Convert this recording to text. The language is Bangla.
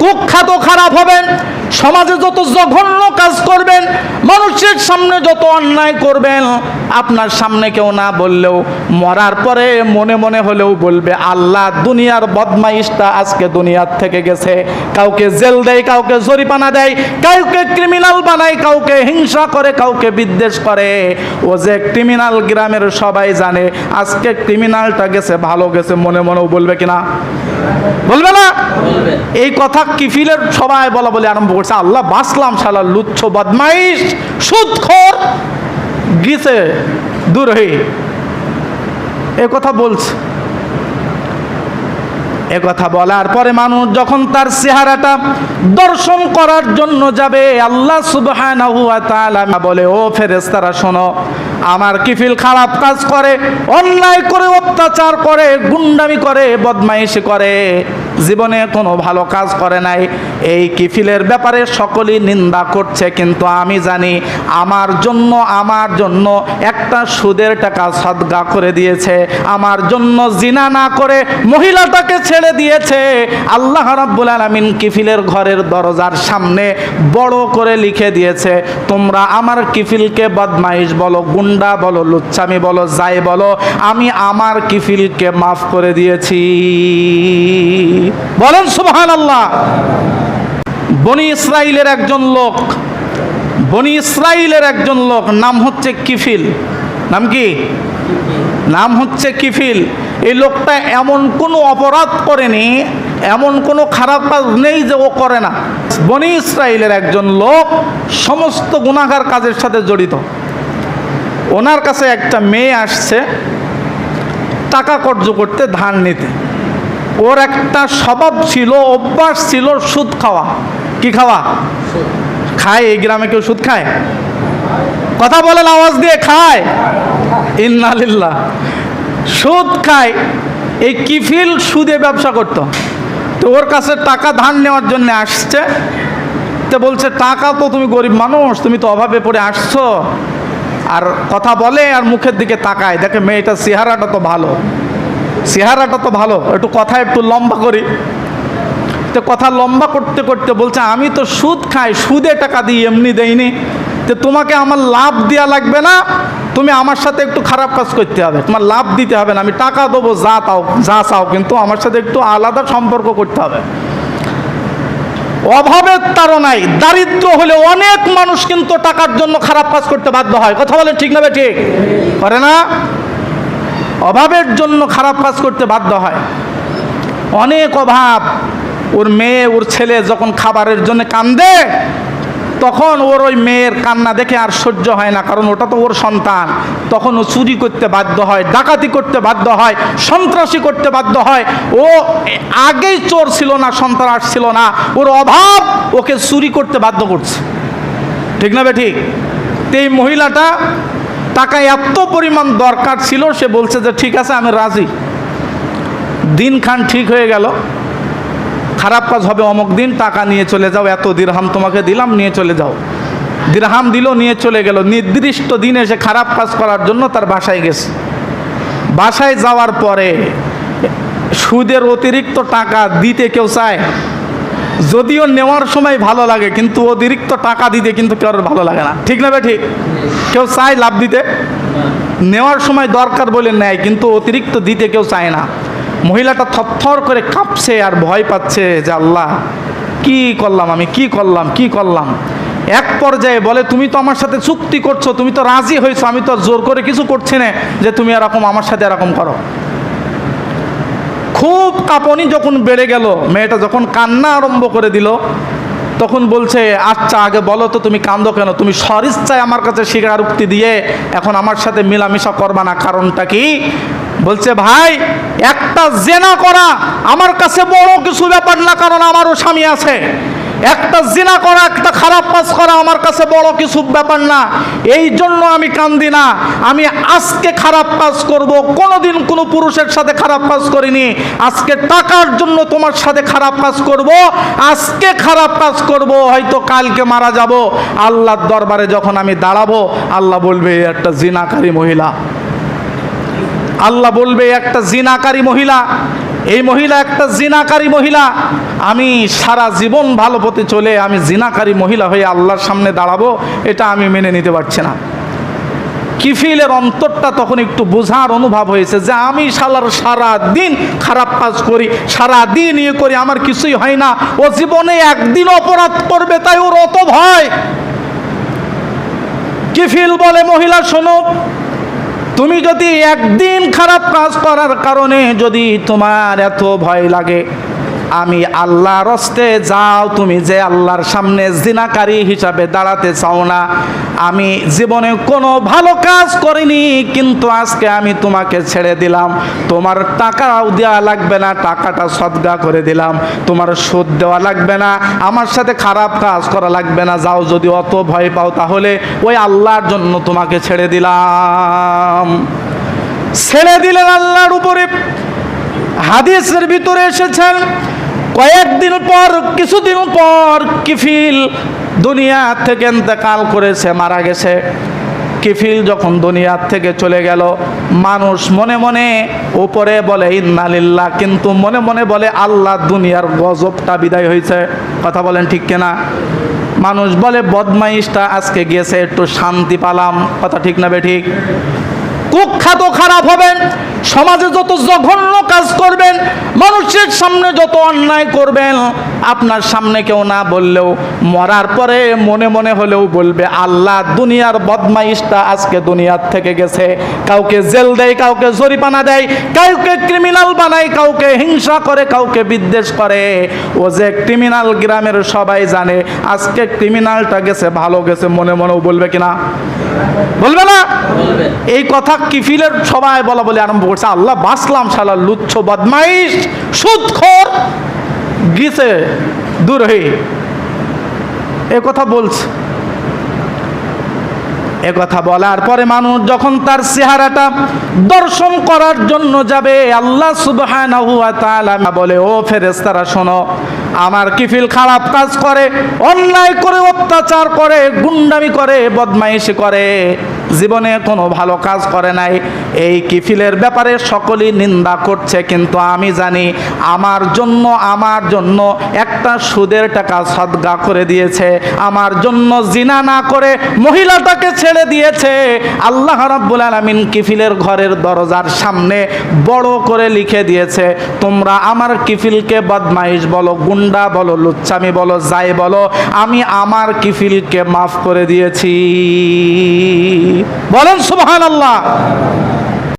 কুখ্যাত খারাপ হবেন, সমাজে যত জঘন্য কাজ করবেন, মানুষের সামনে যত অন্যায় করবেন, আপনার সামনে কেউ না বললেও মরার পরে মনে মনে হলেও বলবে, আল্লাহ দুনিয়ার বদমাইশটা আজকে দুনিয়ার থেকে গেছে। কাউকে জেল দেয়, কাউকে জরিপানা দেয়, কাউকে ক্রিমিনাল বানায়, কাউকে হিংসা করে, কাউকে বিদ্বেষ করে। ও যে ক্রিমিনাল গ্রামের সবাই জানে, আজকে ক্রিমিনালটা গেছে, ভালো গেছে, মনে মনেও বলবে কিনা? বলবে না? এই কথা কিফিলের সবাই বলা বলে আরম্ভ করছে। আল্লাহ বাসলাম শালা লুচ্ছ বদমাইশ সুদখোর গিয়েছে দূর হয়ে এ কথা বলছে। এ কথা বলার পরে মানুষ যখন তার চেহারাটা দর্শন করার জন্য যাবে আল্লাহ সুবহানাহু ওয়া তাআলা বলে ও ফেরেশতারা শোনো আমার কিফিল খারাপ কাজ করে, অন্যায় করে, অত্যাচার করে, গুন্ডামি করে, বদমাইশি করে। জীবনে কোনো ভালো কাজ করে নাই। এই কিফিলের ব্যাপারে সকলেই নিন্দা করছে, কিন্তু আমি জানি আমার জন্য আমার জন্য একটা সুদের টাকা সদগা করে দিয়েছে। আমার জন্য জিনা না করে মহিলাটাকে ছেড়ে দিয়েছে। আল্লাহ রাব্বুল আলামিন কিফিলের ঘরের দরজার সামনে বড় করে লিখে দিয়েছে, তোমরা আমার কিফিলকে বদমাইশ বলো গুন্ডা বলো লুচ্চামি বলো যাই, বলো আমি আমার কিফিলকে মাফ করে দিয়েছি। বলেন সুবহান আল্লাহ বনি ইসরাইলের একজন লোক, বনি ইসরাইলের একজন লোক, নাম হচ্ছে কিফিল। নাম কি? নাম হচ্ছে কিফিল। এই লোকটা এমন কোনো অপরাধ করেনি, এমন কোনো খারাপ কাজ নেই যে ও করে না। বনি ইসরাইলের একজন লোক সমস্ত গুণাগার কাজের সাথে জড়িত। ওনার কাছে একটা মেয়ে আসছে, টাকা কর্য করতে ধান নিতে। ওর একটা স্বভাব ছিল, অভ্যাস ছিল সুদ খাওয়া। কি খাওয়া? খায়, এই গ্রামে কেউ সুদ খায়? কথা বলেন, আওয়াজ দিয়ে খায়। ইন্নালিল্লাহ সুদ খায়, এই কিফিল সুদে ব্যবসা করত। তো ওর কাছে টাকা ধার নেওয়ার জন্য আসছে। তো বলছে, টাকা তো তুমি গরিব মানুষ, তুমি তো অভাবে পড়ে আসছো। আর কথা বলে আর মুখের দিকে তাকায়। দেখে মেয়েটার চেহারাটা তো ভালো। চেহারাটা তো ভালো। একটু কথা একটু লম্বা করি। তো কথা লম্বা করতে করতে বলছে, আমি তো সুদ খাই, সুদে টাকা দিই এমনি দেইনি। তো তোমাকে আমার লাভ দেওয়া লাগবে না। তুমি আমার সাথে একটু খারাপ কাজ করতে হবে। তোমার লাভ দিতে হবে না। আমি টাকা দেবো, যা তাও, যা চাও, কিন্তু আমার সাথে একটু আলাদা সম্পর্ক করতে হবে। অভাবের তারণায় দারিদ্র হলে অনেক মানুষ কিন্তু টাকার জন্য খারাপ কাজ করতে বাধ্য হয়। কথা বলেন ঠিক না ঠিক করে না? অভাবের জন্য খারাপ কাজ করতে বাধ্য হয়। অনেক অভাব। ওর মেয়ে, ওর ছেলে যখন খাবারের জন্য কান্দে তখন ওর ওই মেয়ের কান্না দেখে আর সহ্য হয় না, কারণ ওটা তো ওর সন্তান। তখন ও চুরি করতে বাধ্য হয়, ডাকাতি করতে বাধ্য হয়, সন্ত্রাসী করতে বাধ্য হয়। ও আগেই চোর ছিল না, সন্ত্রাস ছিল না। ওর অভাব ওকে চুরি করতে বাধ্য করছে। ঠিক না বে ঠিক? এই মহিলাটা টাকা এত পরিমাণ দরকার ছিল, সে বলছে যে, ঠিক আছে, আমি রাজি। দিন খান ঠিক হয়ে গেল। খারাপ কাজ হবে অমুক দিন, টাকা নিয়ে চলে যাও, এত দিরহাম তোমাকে দিলাম, নিয়ে চলে যাও। দিরহাম দিল, নিয়ে চলে গেল। নির্দিষ্ট দিনে সে খারাপ কাজ করার জন্য তার বাসায় গেছে। বাসায় যাওয়ার পরে সুদের অতিরিক্ত টাকা দিতে কেউ চায়? যদিও নেওয়ার সময় ভালো লাগে, কিন্তু অতিরিক্ত টাকা দিতে কিন্তু কেউ ভালো লাগে না। ঠিক না ঠিক? কেউ চায় লাভ দিতে? নেওয়ার সময় দরকার বলে নেয়, কিন্তু অতিরিক্ত দিতে কেউ চায় না। মহিলাটা থরথর করে কাঁপছে আর ভয় পাচ্ছে যে আল্লাহ, কি করলাম আমি, কি করলাম কি করলাম? এক পর্যায়ে বলে, তুমি তো আমার সাথে চুক্তি করছ, তুমি তো রাজি হয়েছো, আমি তো জোর করে কিছু করছি না যে তুমি এরকম আমার সাথে এরকম করো। খুব কাঁপনি যখন বেড়ে গেল, মেয়েটা যখন কান্না আরম্ভ করে দিল তখন বলছে আচ্ছা আগে বলো তো তুমি কান্দো কেন? তুমি সরিচ্ছায় আমার কাছে স্বীকারোক্তি দিয়ে এখন আমার সাথে মেলামেশা করবা না, কারণটা কি? বলছে, ভাই, একটা জেনা করা আমার কাছে বড় কিছু ব্যাপার না, কারণ আমারও স্বামী আছে। একটা জিনা করা, একটা খারাপ কাজ করা আমার কাছে বড় কিছু ব্যাপার না। এই জন্য আমি কান্দি না। আমি আজকে খারাপ কাজ করব। কোনোদিন কোনো পুরুষের সাথে খারাপ কাজ করিনি। আজকে টাকার জন্য তোমার সাথে খারাপ কাজ করব। আজকে খারাপ কাজ করব। হয়তো কালকে মারা যাব। আল্লাহর দরবারে যখন আমি দাঁড়াবো, আল্লাহ বলবে, "এ একটা জিনাকারী মহিলা। আল্লাহ বলবে একটা জিনাকারী মহিলা। এই মহিলা একটা জিনাকারী মহিলা। আমি সারা জীবন ভালো পথে চলে আমি জিনাকারী মহিলা হয়ে আল্লাহর সামনে দাঁড়াবো, এটা আমি মেনে নিতে পারছি না। কিফিলের অন্তরটা তখন একটু বোঝার অনুভব হয়েছে যে আমি সালার সারা দিন খারাপ কাজ করি সারা দিন ইয়ে করি, আমার কিছুই হয় না। ও জীবনে একদিন অপরাধ করবে, তাই ওর অত ভয়। কিফিল বলে, মহিলা, শোনো তুমি যদি একদিন খারাপ কাজ করার কারণে যদি তোমার এত ভয় লাগে আমি আল্লাহর রস্তে যাও, তুমি যে আল্লাহর সামনে জিনাকারী হিসাবে দাঁড়াতে চাও না। আমি জীবনে কোনো ভালো কাজ করিনি, কিন্তু আজকে আমি তোমাকে ছেড়ে দিলাম। তোমার টাকাও দেওয়া লাগবে না, টাকাটা সদগা করে দিলাম। তোমার সুদ দেওয়া লাগবে না, আমার সাথে খারাপ কাজ করা লাগবে না। যাও, যদি অত ভয় পাও তাহলে ওই আল্লাহর জন্য তোমাকে ছেড়ে দিলাম। ছেড়ে দিলেন আল্লাহর উপরে। হাদিসের ভিতরে এসেছেন কয়েকদিন পর, কিছুদিন পর কিফিল দুনিয়া থেকে ইন্তেকাল করেছে, মারা গেছে। কিফিল যখন দুনিয়ার থেকে চলে গেল, মানুষ মনে মনে উপরে বলে, ইন্নালিল্লাহ, কিন্তু মনে মনে বলে, আল্লাহ দুনিয়ার গজবটা বিদায় হয়েছে। কথা বলেন ঠিক কিনা? মানুষ বলে, বদমাইশটা আজকে গিয়েছে একটু শান্তি পালাম। কথা ঠিক না বে ঠিক? কুখ্যাত খারাপ হবেন সমাজে যত জঘন্য কাজ করবেন মানুষের সামনে যত অন্যায় করবেন আপনার সামনে কেউ না বললেও মরার পরে মনে মনে হলেও বলবে আল্লাহ দুনিয়ার বদমাইশটা আজকে দুনিয়ার থেকে গেছে। কাউকে জেল দেয় কাউকে জরিপানা দেয় কাউকে ক্রিমিনাল বানায় কাউকে হিংসা করে কাউকে বিদ্বেষ করে। ও যে ক্রিমিনাল গ্রামের সবাই জানে আজকে ক্রিমিনালটা গেছে ভালো গেছে মনে মনেও বলবে কিনা? বলবে না? এই কথা কিফিলের সবাই বলা বলে আরম্ভ করছে, আল্লাহ বাসলাম শালা লুচ্ছ বদমাইশ, সুদখোর গিয়েছে দূর হয়ে এ কথা বলছে। এ কথা বলার পরে মানুষ যখন তার চেহারাটা দর্শন করার জন্য যাবে, আল্লাহ তাআলা বলে, ও ফেরেশতারা, শোনো, আমার কিফিল খারাপ কাজ করে, অন্যায় করে, অত্যাচার করে, গুন্ডামি করে, বদমাইশি করে। জীবনে কোনো ভালো কাজ করে নাই। এই কিফিলের ব্যাপারে সকলেই নিন্দা করছে, কিন্তু আমি জানি আমার জন্য আমার জন্য একটা সুদের টাকা সদগা করে দিয়েছে। আমার জন্য জিনা না করে মহিলাটাকে ছেড়ে দিয়েছে। আল্লাহ রাব্বুল আলামিন কিফিলের ঘরের দরজার সামনে বড় করে লিখে দিয়েছে, তোমরা আমার কিফিলকে বদমাইশ বলো, গুন্ডা বলো লুচ্চামি বলো, যাই বলো, আমি আমার কিফিলকে মাফ করে দিয়েছি। বলেন সুবহানাল্লাহ।